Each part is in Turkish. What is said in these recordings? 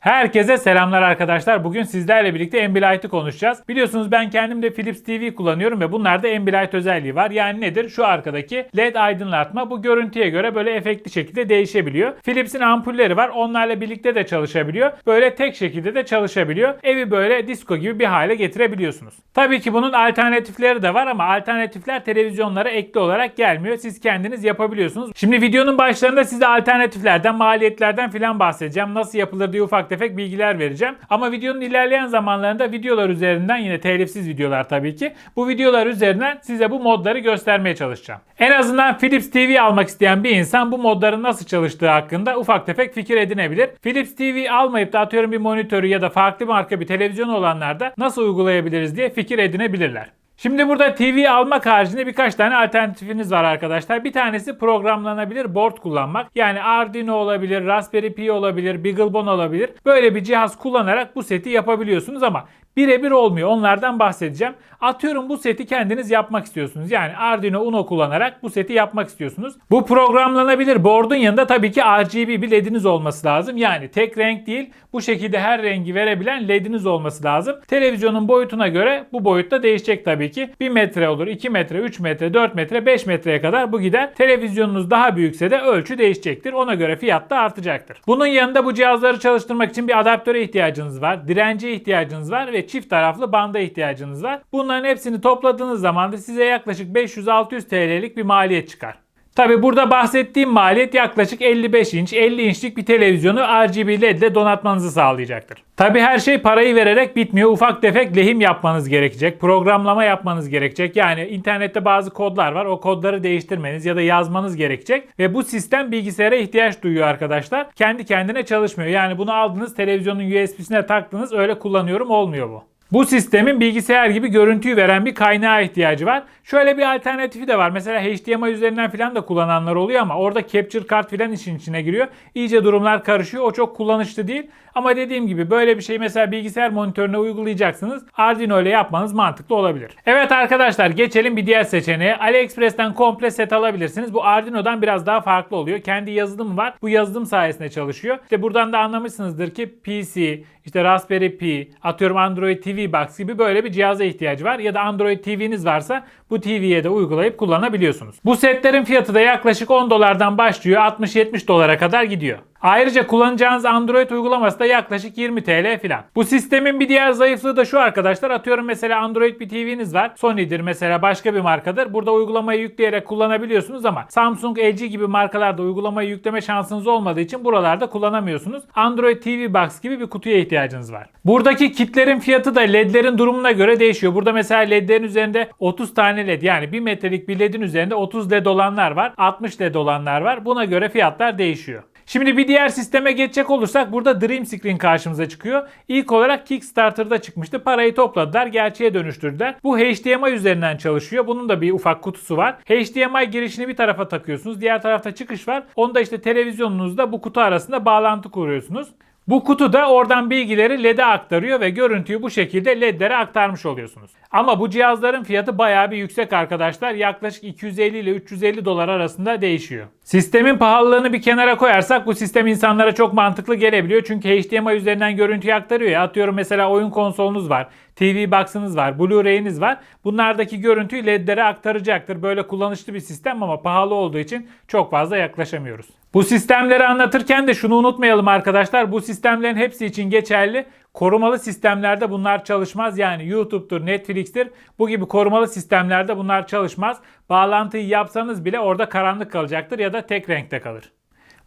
Herkese selamlar arkadaşlar. Bugün sizlerle birlikte Ambilight'ı konuşacağız. Biliyorsunuz ben kendim de Philips TV kullanıyorum ve bunlarda Ambilight özelliği var. Yani nedir? Şu arkadaki LED aydınlatma bu görüntüye göre böyle efektli şekilde değişebiliyor. Philips'in ampulleri var. Onlarla birlikte de çalışabiliyor. Böyle tek şekilde de çalışabiliyor. Evi böyle disco gibi bir hale getirebiliyorsunuz. Tabii ki bunun alternatifleri de var ama alternatifler televizyonlara ekli olarak gelmiyor. Siz kendiniz yapabiliyorsunuz. Şimdi videonun başlarında size alternatiflerden, maliyetlerden filan bahsedeceğim. Nasıl yapılır diye ufak tefek bilgiler vereceğim. Ama videonun ilerleyen zamanlarında videolar üzerinden yine telifsiz videolar tabii ki. Bu videolar üzerinden size bu modları göstermeye çalışacağım. En azından Philips TV almak isteyen bir insan bu modların nasıl çalıştığı hakkında ufak tefek fikir edinebilir. Philips TV almayıp da atıyorum bir monitörü ya da farklı marka bir televizyon olanlar da nasıl uygulayabiliriz diye fikir edinebilirler. Şimdi burada TV almak haricinde birkaç tane alternatifiniz var arkadaşlar. Bir tanesi programlanabilir board kullanmak. Yani Arduino olabilir, Raspberry Pi olabilir, BeagleBone olabilir. Böyle bir cihaz kullanarak bu seti yapabiliyorsunuz ama birebir olmuyor. Onlardan bahsedeceğim. Atıyorum bu seti kendiniz yapmak istiyorsunuz. Yani Arduino Uno kullanarak bu seti yapmak istiyorsunuz. Bu programlanabilir board'un yanında tabii ki RGB bir lediniz olması lazım. Yani tek renk değil bu şekilde her rengi verebilen lediniz olması lazım. Televizyonun boyutuna göre bu boyutta değişecek tabii ki. 1 metre olur, 2 metre, 3 metre, 4 metre, 5 metreye kadar bu gider. Televizyonunuz daha büyükse de ölçü değişecektir. Ona göre fiyat da artacaktır. Bunun yanında bu cihazları çalıştırmak için bir adaptöre ihtiyacınız var. Dirence ihtiyacınız var ve çift taraflı banda ihtiyacınız var. Bunların hepsini topladığınız zaman da size yaklaşık 500-600 TL'lik bir maliyet çıkar. Tabi burada bahsettiğim maliyet yaklaşık 55 inç, 50 inçlik bir televizyonu RGB LED ile donatmanızı sağlayacaktır. Tabi her şey parayı vererek bitmiyor. Ufak tefek lehim yapmanız gerekecek. Programlama yapmanız gerekecek. Yani internette bazı kodlar var. O kodları değiştirmeniz ya da yazmanız gerekecek. Ve bu sistem bilgisayara ihtiyaç duyuyor arkadaşlar. Kendi kendine çalışmıyor. Yani bunu aldınız televizyonun USB'sine taktınız öyle kullanıyorum olmuyor bu. Bu sistemin bilgisayar gibi görüntüyü veren bir kaynağa ihtiyacı var. Şöyle bir alternatifi de var. Mesela HDMI üzerinden falan da kullananlar oluyor ama orada capture kart falan işin içine giriyor. İyice durumlar karışıyor. O çok kullanışlı değil. Ama dediğim gibi böyle bir şey mesela bilgisayar monitörüne uygulayacaksınız. Arduino ile yapmanız mantıklı olabilir. Evet arkadaşlar geçelim bir diğer seçeneğe. AliExpress'ten komple set alabilirsiniz. Bu Arduino'dan biraz daha farklı oluyor. Kendi yazılımı var. Bu yazılım sayesinde çalışıyor. İşte buradan da anlamışsınızdır ki PC, işte Raspberry Pi, atıyorum Android TV Box gibi böyle bir cihaza ihtiyacı var. Ya da Android TV'niz varsa bu TV'ye de uygulayıp kullanabiliyorsunuz. Bu setlerin fiyatı da yaklaşık 10 dolardan başlıyor 60-70 dolara kadar gidiyor. Ayrıca kullanacağınız Android uygulaması da yaklaşık 20 TL filan. Bu sistemin bir diğer zayıflığı da şu arkadaşlar. Atıyorum mesela Android bir TV'niz var. Sony'dir mesela başka bir markadır. Burada uygulamayı yükleyerek kullanabiliyorsunuz ama Samsung, LG gibi markalarda uygulamayı yükleme şansınız olmadığı için buralarda kullanamıyorsunuz. Android TV Box gibi bir kutuya ihtiyacınız var. Buradaki kitlerin fiyatı da ledlerin durumuna göre değişiyor. Burada mesela ledlerin üzerinde 30 tane led yani 1 metrelik bir ledin üzerinde 30 led olanlar var. 60 led olanlar var. Buna göre fiyatlar değişiyor. Şimdi bir diğer sisteme geçecek olursak burada Dream Screen karşımıza çıkıyor. İlk olarak Kickstarter'da çıkmıştı. Parayı topladılar, gerçeğe dönüştürdüler. Bu HDMI üzerinden çalışıyor. Bunun da bir ufak kutusu var. HDMI girişini bir tarafa takıyorsunuz. Diğer tarafta çıkış var. Onu da işte televizyonunuzda bu kutu arasında bağlantı kuruyorsunuz. Bu kutu da oradan bilgileri LED'e aktarıyor ve görüntüyü bu şekilde LED'lere aktarmış oluyorsunuz. Ama bu cihazların fiyatı bayağı bir yüksek arkadaşlar. Yaklaşık 250 ile 350 dolar arasında değişiyor. Sistemin pahalılığını bir kenara koyarsak bu sistem insanlara çok mantıklı gelebiliyor. Çünkü HDMI üzerinden görüntüyü aktarıyor ya. Atıyorum mesela oyun konsolunuz var. TV Box'ınız var, Blu-ray'iniz var. Bunlardaki görüntüyü LED'lere aktaracaktır. Böyle kullanışlı bir sistem ama pahalı olduğu için çok fazla yaklaşamıyoruz. Bu sistemleri anlatırken de şunu unutmayalım arkadaşlar. Bu sistemlerin hepsi için geçerli. Korumalı sistemlerde bunlar çalışmaz. Yani YouTube'dur, Netflix'tir. Bu gibi korumalı sistemlerde bunlar çalışmaz. Bağlantıyı yapsanız bile orada karanlık kalacaktır ya da tek renkte kalır.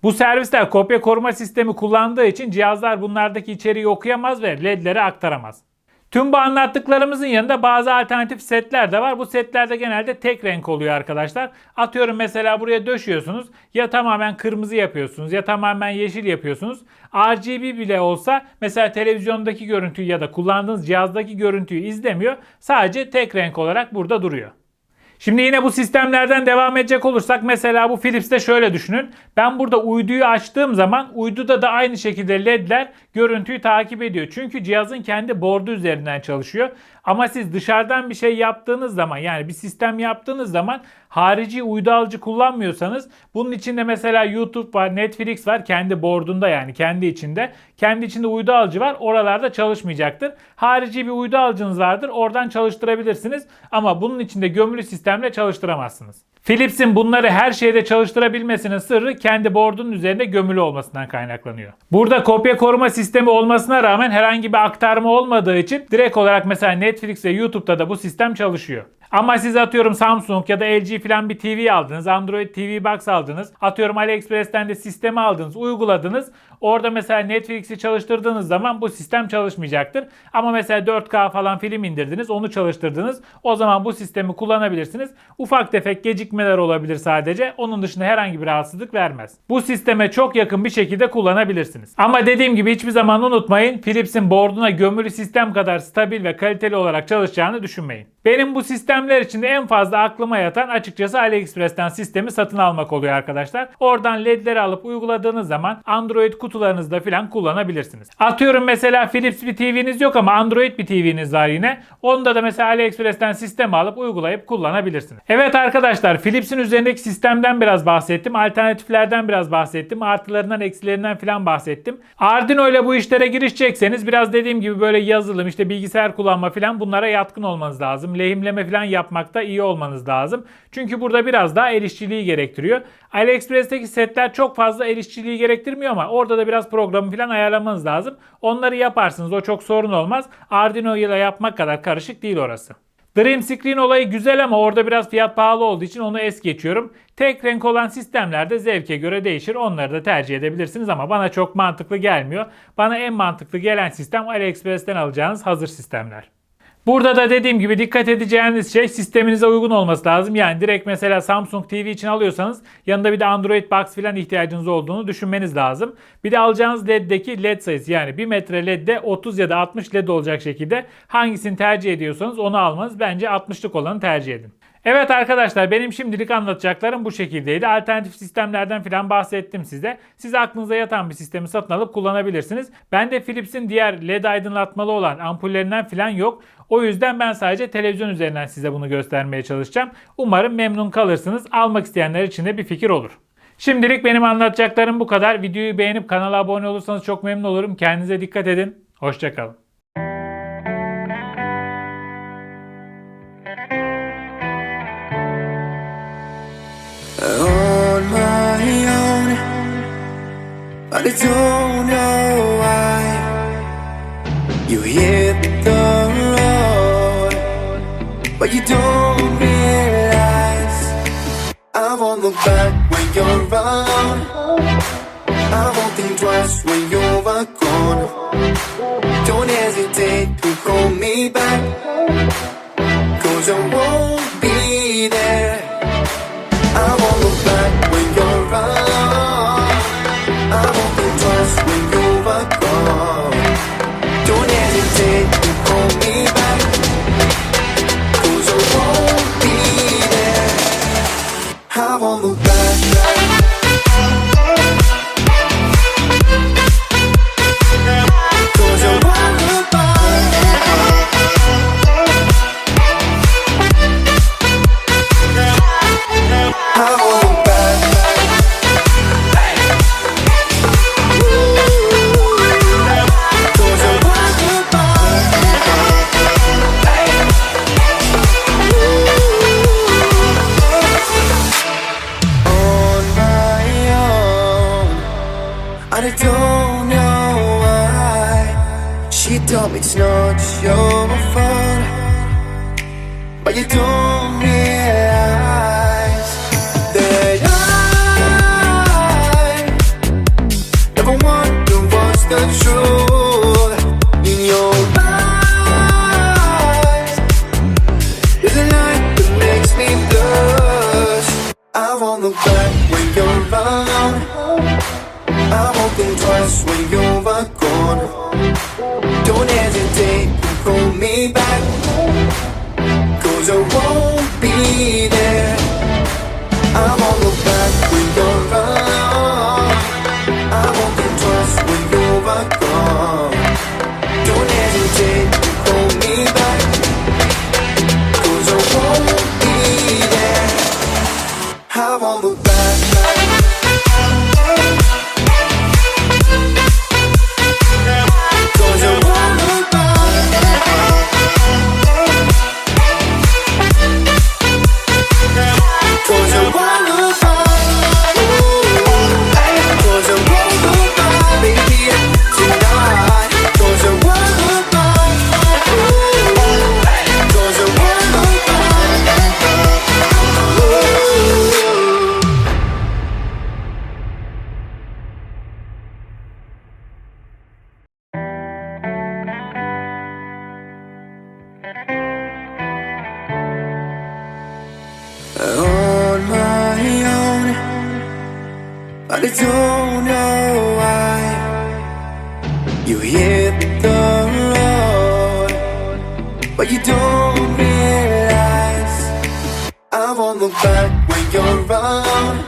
Bu servisler kopya koruma sistemi kullandığı için cihazlar bunlardaki içeriği okuyamaz ve LED'lere aktaramaz. Tüm bu anlattıklarımızın yanında bazı alternatif setler de var. Bu setlerde genelde tek renk oluyor arkadaşlar. Atıyorum mesela buraya döşüyorsunuz. Ya tamamen kırmızı yapıyorsunuz ya tamamen yeşil yapıyorsunuz. RGB bile olsa mesela televizyondaki görüntüyü ya da kullandığınız cihazdaki görüntüyü izlemiyor. Sadece tek renk olarak burada duruyor. Şimdi yine bu sistemlerden devam edecek olursak mesela bu Philips'te şöyle düşünün. Ben burada uyduyu açtığım zaman uyduda da aynı şekilde ledler görüntüyü takip ediyor. Çünkü cihazın kendi board'u üzerinden çalışıyor. Ama siz dışarıdan bir şey yaptığınız zaman yani bir sistem yaptığınız zaman harici uydu alıcı kullanmıyorsanız bunun içinde mesela YouTube var, Netflix var kendi boardunda yani kendi içinde. Kendi içinde uydu alıcı var. Oralarda çalışmayacaktır. Harici bir uydu alıcınız vardır. Oradan çalıştırabilirsiniz. Ama bunun içinde gömülü sistemle çalıştıramazsınız. Philips'in bunları her şeyde çalıştırabilmesinin sırrı kendi board'un üzerinde gömülü olmasından kaynaklanıyor. Burada kopya koruma sistemi olmasına rağmen herhangi bir aktarma olmadığı için direkt olarak mesela Netflix ve YouTube'da da bu sistem çalışıyor. Ama siz atıyorum Samsung ya da LG falan bir TV aldınız. Android TV Box aldınız. Atıyorum AliExpress'ten de sistemi aldınız, uyguladınız. Orada mesela Netflix'i çalıştırdığınız zaman bu sistem çalışmayacaktır. Ama mesela 4K falan film indirdiniz, onu çalıştırdınız. O zaman bu sistemi kullanabilirsiniz. Ufak tefek gecikmeler olabilir sadece. Onun dışında herhangi bir rahatsızlık vermez. Bu sisteme çok yakın bir şekilde kullanabilirsiniz. Ama dediğim gibi hiçbir zaman unutmayın Philips'in boarduna gömülü sistem kadar stabil ve kaliteli olarak çalışacağını düşünmeyin. Benim bu sistemler içinde en fazla aklıma yatan açıkçası AliExpress'ten sistemi satın almak oluyor arkadaşlar. Oradan ledleri alıp uyguladığınız zaman Android kutularınızda falan kullanabilirsiniz. Atıyorum mesela Philips bir TV'niz yok ama Android bir TV'niz var yine. Onda da mesela AliExpress'ten sistem alıp uygulayıp kullanabilirsiniz. Evet arkadaşlar Philips'in üzerindeki sistemden biraz bahsettim. Alternatiflerden biraz bahsettim. Artılarından eksilerinden falan bahsettim. Arduino ile bu işlere girişecekseniz biraz dediğim gibi böyle yazılım işte bilgisayar kullanma falan bunlara yatkın olmanız lazım. Lehimleme falan yapmakta iyi olmanız lazım. Çünkü burada biraz daha el işçiliği gerektiriyor. AliExpress'teki setler çok fazla el işçiliği gerektirmiyor ama orada da biraz programı falan ayarlamanız lazım. Onları yaparsınız o çok sorun olmaz. Arduino ile yapmak kadar karışık değil orası. Dream Screen olayı güzel ama orada biraz fiyat pahalı olduğu için onu es geçiyorum. Tek renk olan sistemlerde zevke göre değişir. Onları da tercih edebilirsiniz ama bana çok mantıklı gelmiyor. Bana en mantıklı gelen sistem AliExpress'ten alacağınız hazır sistemler. Burada da dediğim gibi dikkat edeceğiniz şey sisteminize uygun olması lazım. Yani direkt mesela Samsung TV için alıyorsanız yanında bir de Android Box filan ihtiyacınız olduğunu düşünmeniz lazım. Bir de alacağınız LED'deki LED sayısı yani 1 metre LED'de 30 ya da 60 LED olacak şekilde hangisini tercih ediyorsanız onu almanız bence 60'lık olanı tercih edin. Evet arkadaşlar benim şimdilik anlatacaklarım bu şekildeydi. Alternatif sistemlerden filan bahsettim size. Siz aklınıza yatan bir sistemi satın alıp kullanabilirsiniz. Ben de Philips'in diğer LED aydınlatmalı olan ampullerinden filan yok. O yüzden ben sadece televizyon üzerinden size bunu göstermeye çalışacağım. Umarım memnun kalırsınız. Almak isteyenler için de bir fikir olur. Şimdilik benim anlatacaklarım bu kadar. Videoyu beğenip kanala abone olursanız çok memnun olurum. Kendinize dikkat edin. Hoşçakalın. I don't know why you hit the road, but you don't realize I won't look back when you're around. I won't think twice when you're gone. Don't hesitate to call me back, cause I won't algum lugar. Don't know why. She told me it's not your fault, but you don't realize that I never wonder what's the truth Swing when you? But you don't realize I won't look back when you're around.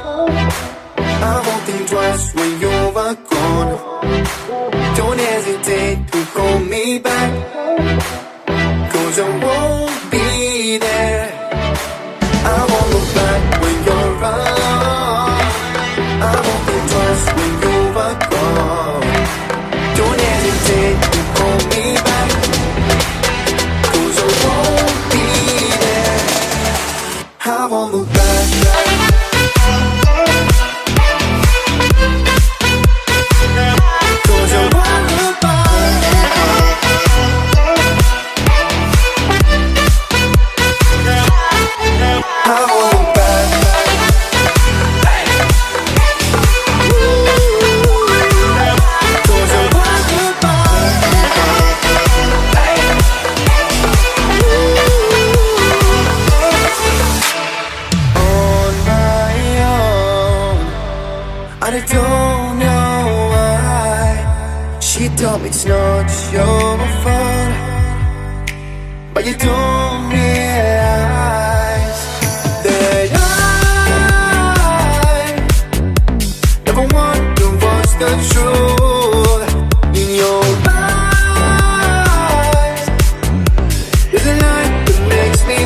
I won't think twice when you're gone. Don't hesitate to call me back, cause I won't She told me it's not your fault, but you don't realize that I never the truth in your eyes. That makes me.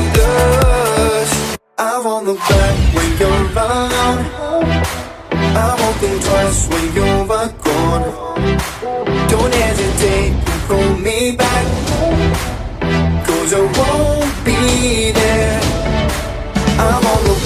I back when you're around. I won't think twice when you're be there. I won't look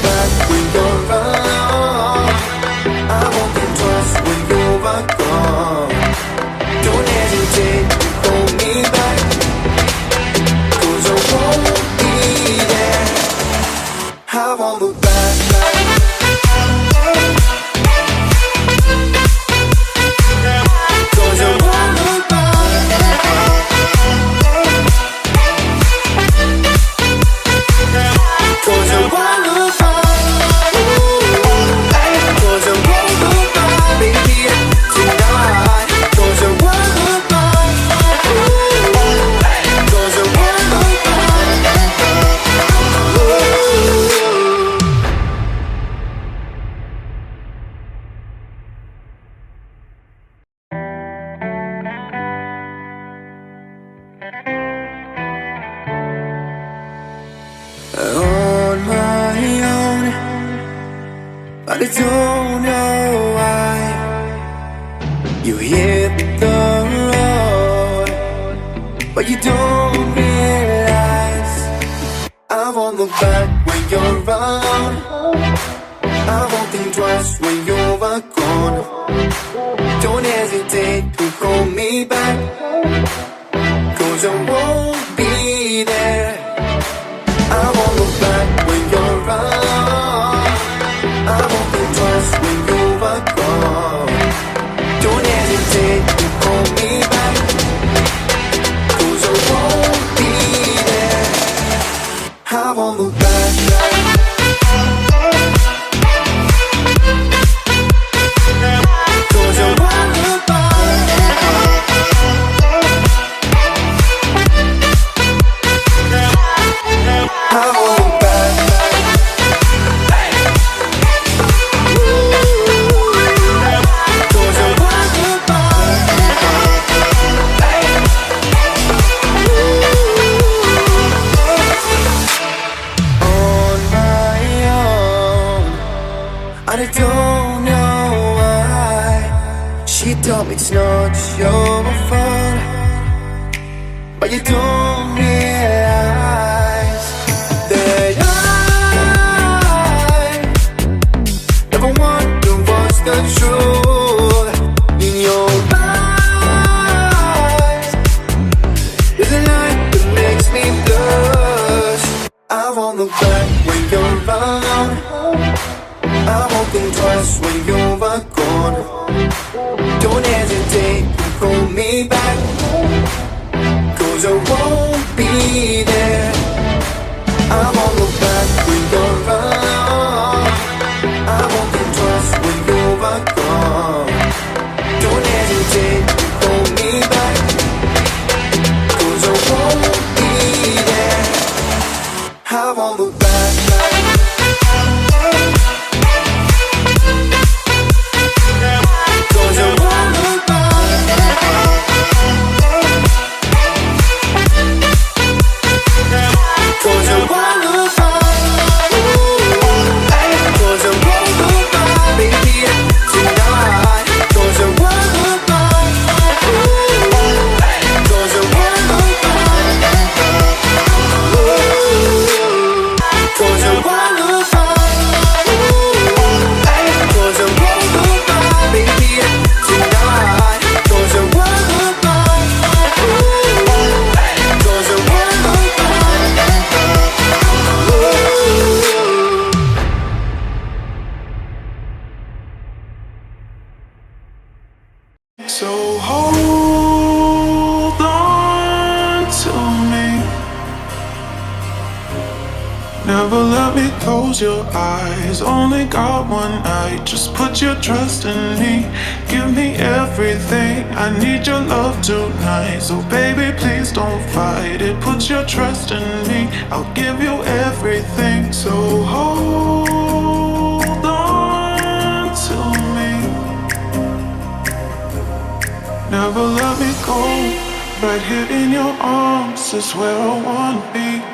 realize I won't look back when you're around. I won't think twice when you're gone. Don't hesitate to call me back, cause I won't be there. You don't realize that I never what's the truth in your light that makes me blush. I won't back when you're around. I think twice when you're a Never let me close your eyes. Only got one night. Just put your trust in me. Give me everything. I need your love tonight. So, baby, please don't fight it. Put your trust in me. I'll give you everything. So, hold on to me. Never let me go. Right here in your arms is where I wanna be.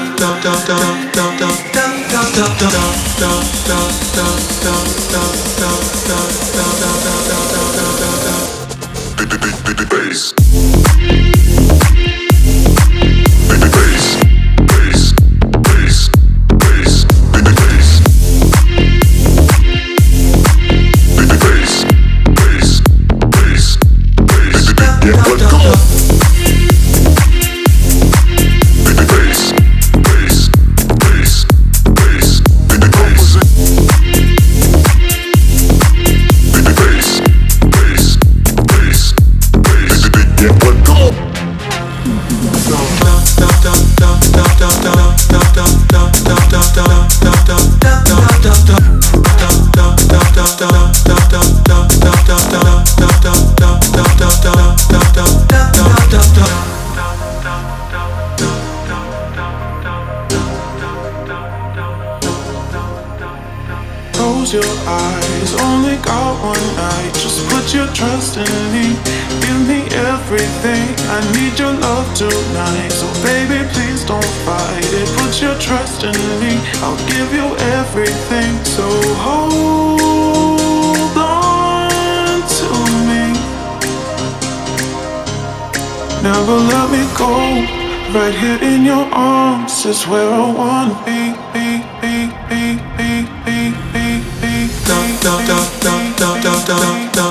Trust in me. Give me everything. I need your love tonight. So, baby, please don't fight it. Put your trust in me. I'll give you everything. So, hold on to me. Never let me go. Right here in your arms is where I wanna be. be, be, be, be, be, be, be. Dum, dum, dum, dum, dum,